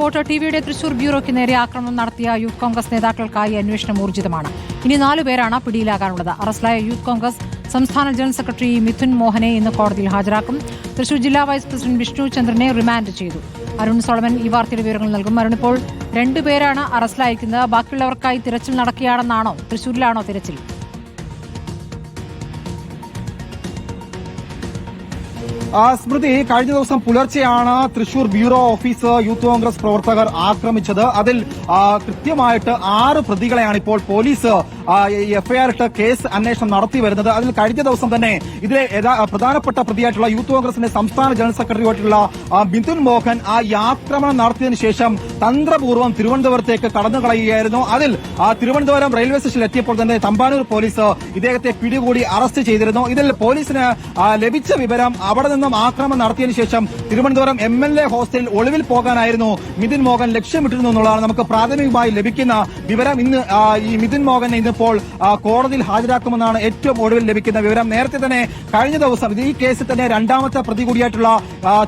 Report ടിവിയുടെ തൃശൂർ ബ്യൂറോയ്ക്ക് നേരെ ആക്രമണം നടത്തിയ യൂത്ത് കോൺഗ്രസ് നേതാക്കൾക്കായി അന്വേഷണം ഊർജിതമാണ്. ഇനി നാലു പേരാണ് പിടിയിലാകാനുള്ളത്. അറസ്റ്റിലായ യൂത്ത് കോൺഗ്രസ് സംസ്ഥാന ജനറൽ സെക്രട്ടറി മിഥുൻ മോഹനെ ഇന്ന് കോടതിയിൽ ഹാജരാക്കും. തൃശൂർ ജില്ലാ വൈസ് പ്രസിഡന്റ് വിഷ്ണു ചന്ദ്രനെ റിമാൻഡ് ചെയ്തു. അരുൺ സോളമൻ ഈ വാർത്തയുടെ വിവരങ്ങൾ നൽകും. അരുൺ ഇപ്പോൾ രണ്ടുപേരാണ് അറസ്റ്റിലായിരിക്കുന്നത്. ബാക്കിയുള്ളവർക്കായി തിരച്ചിൽ നടക്കുകയാണെന്നാണോ? തൃശൂരിലാണോ തിരച്ചിൽ? സ്മൃതി കഴിഞ്ഞ ദിവസം പുലർച്ചെയാണ് Thrissur bureau office youth Congress പ്രവർത്തകർ ആക്രമിച്ചത്. അതിൽ കൃത്യമായിട്ട് ആറ് പ്രതികളെയാണ് ഇപ്പോൾ പോലീസ് എഫ്ഐആർ ഇട്ട് കേസ് അന്വേഷണം നടത്തി വരുന്നത്. അതിൽ കഴിഞ്ഞ ദിവസം തന്നെ ഇതിലെ പ്രധാനപ്പെട്ട പ്രതിയായിട്ടുള്ള യൂത്ത് കോൺഗ്രസിന്റെ സംസ്ഥാന ജനറൽ സെക്രട്ടറിയായിട്ടുള്ള ബിന്ദുൻ മോഹൻ ആ ആക്രമണം നടത്തിയതിനു ശേഷം തന്ത്രപൂർവം തിരുവനന്തപുരത്തേക്ക് കടന്നു കളയുകയായിരുന്നു അതിൽ തിരുവനന്തപുരം റെയിൽവേ സ്റ്റേഷനിൽ എത്തിയപ്പോൾ തന്നെ തമ്പാനൂർ പോലീസ് ഇദ്ദേഹത്തെ പിടികൂടി അറസ്റ്റ് ചെയ്തിരുന്നു. ഇതിൽ പോലീസിന് ലഭിച്ച വിവരം അവിടെ നിന്നും ആക്രമണം നടത്തിയതിനു ശേഷം തിരുവനന്തപുരം എം എൽ എ ഹോസ്റ്റലിൽ ഒളിവിൽ പോകാനായിരുന്നു മിഥുൻ മോഹൻ ലക്ഷ്യമിട്ടിരുന്നു എന്നുള്ളതാണ് നമുക്ക് പ്രാഥമികമായി ലഭിക്കുന്ന വിവരം. ഇന്ന് ഈ മിഥുൻ മോഹനെ ഇന്നിപ്പോൾ കോടതിയിൽ ഹാജരാക്കുമെന്നാണ് ഏറ്റവും ഒടുവിൽ ലഭിക്കുന്ന വിവരം. നേരത്തെ തന്നെ കഴിഞ്ഞ ദിവസം ഈ കേസിൽ തന്നെ രണ്ടാമത്തെ പ്രതി കൂടിയായിട്ടുള്ള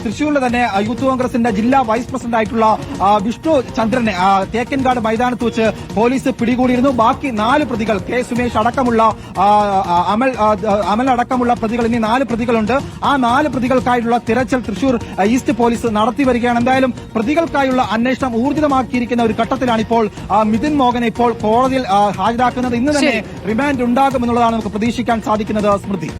തൃശൂരിലെ തന്നെ യൂത്ത് കോൺഗ്രസിന്റെ ജില്ലാ വൈസ് പ്രസിഡന്റ് ആയിട്ടുള്ള വിഷ്ണു ചന്ദ്രനെ തേക്കൻകാട് മൈതാനത്ത് വെച്ച് പോലീസ് പിടികൂടിയിരുന്നു. ബാക്കി നാല് പ്രതികൾ കെ സുമേഷ് അടക്കമുള്ള അമൽ അമൽ അടക്കമുള്ള പ്രതികൾ ഇനി നാല് പ്രതികളുണ്ട്. ആ നാല് പ്രതികൾക്കായിട്ടുള്ള തിരച്ചിൽ തൃശൂർ ഈസ്റ്റ് പോലീസ് നടത്തി വരികയാണ്. എന്തായാലും പ്രതികൾക്കായുള്ള അന്വേഷണം ഊർജിതമാക്കിയിരിക്കുന്ന ഒരു ഘട്ടത്തിലാണ് ഇപ്പോൾ മിഥുൻ മോഹനെ ഇപ്പോൾ കോടതിയിൽ ഹാജരാക്കുന്നത്. ഇന്ന് തന്നെ റിമാൻഡ് ഉണ്ടാകുമെന്നുള്ളതാണ് നമുക്ക് പ്രതീക്ഷിക്കാൻ സാധിക്കുന്നത് സ്മൃതി.